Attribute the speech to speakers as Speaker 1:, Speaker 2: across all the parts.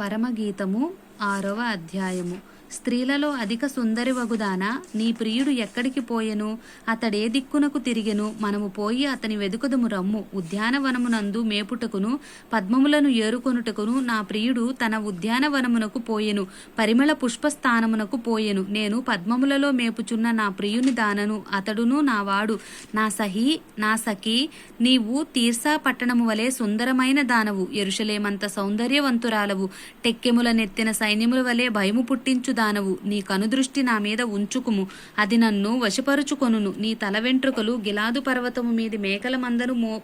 Speaker 1: పరమగీతము ఆరవ అధ్యాయము. స్త్రీలలో అధిక సుందరి వగుదాన? నీ ప్రియుడు ఎక్కడికి పోయెను? అతడే దిక్కునకు తిరిగెను. మనము పోయి అతని వెదుకదుము రమ్ము. ఉద్యానవనమునందు మేపుటకును పద్మములను ఏరుకొనుటకును నా ప్రియుడు తన ఉద్యానవనమునకు పోయెను. పరిమళ పుష్పస్థానమునకు పోయెను. నేను పద్మములలో మేపుచున్న నా ప్రియుని దానను అతడును నావాడు నా సహి నా సఖి నీవు తీర్సా పట్టణము వలె సుందరమైన దానవు. ఎరుషలేమంత సౌందర్యవంతురాలవు. టెక్కెముల నెత్తిన సైన్యముల వలె భయము పుట్టించు దానవు. నీ కనుదృష్టి నా మీద ఉంచుకుము. అది నన్ను వశపరుచుకొనును. నీ తల వెంట్రుకలు గిలాదు పర్వతము మీది మేకల మందను మో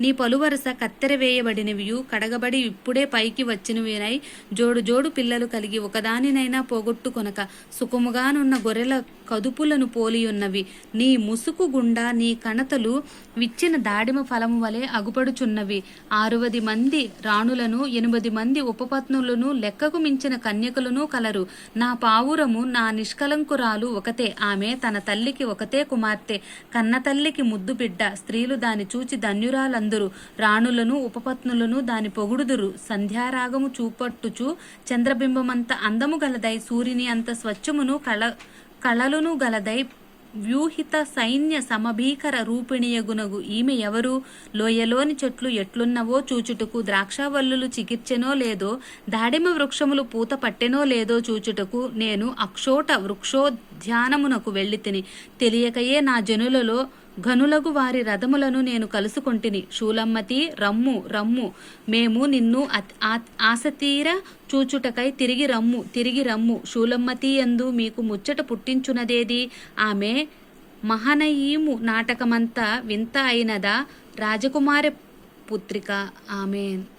Speaker 1: నీ పలువరస కత్తెర వేయబడినవియు కడగబడి ఇప్పుడే పైకి వచ్చినవినై జోడు జోడు పిల్లలు కలిగి ఒకదానినైనా పోగొట్టుకొనక సుఖముగానున్న గొర్రెల కదుపులను పోలియున్నవి. నీ ముసుకు గుండా నీ కణతలు విచ్చిన దాడిమ ఫలము వలె అగుపడుచున్నవి. ఆరువది మంది రాణులను ఎనిమిది మంది ఉపపత్నులను లెక్కకు మించిన కన్యకులను అనరు నా పావురము నా నిష్కలంకురాలు ఒకతే. ఆమె తన తల్లికి ఒకతే కుమార్తె. కన్నతల్లికి ముద్దు బిడ్డ. స్త్రీలు దాని చూచి ధన్యురాలందురు. రాణులను ఉపపత్నులను దాని పొగుడుదురు. సంధ్యారాగము చూపట్టుచు చంద్రబింబమంత అందము గలదై సూర్యుని అంత స్వచ్ఛమును కళ కళలును గలదై వ్యూహిత సైన్య సమభీకర రూపిణియగునగు ఈమె ఎవరు? లోయలోని చెట్లు ఎట్లున్నవో చూచుటకు ద్రాక్షావల్లులు చికిర్చెనో లేదో దాడిమ వృక్షములు పూత పట్టెనో లేదో చూచుటకు నేను అక్షోట వృక్షోధ్యానమునకు వెళ్ళి తిని తెలియకయే నా జనులలో ఘనులగు వారి రథములను నేను కలుసుకొంటిని. శూలమ్మతి రమ్ము రమ్ము మేము నిన్ను ఆసతీర ఆ- ఆశతీర చూచుటకై తిరిగి రమ్ము తిరిగి రమ్ము. శూలమ్మతి ఎందు మీకు ముచ్చట పుట్టించునదేది? ఆమె మహనయీము నాటకమంతా వింత అయినదా? రాజకుమారి పుత్రిక. ఆమెన్.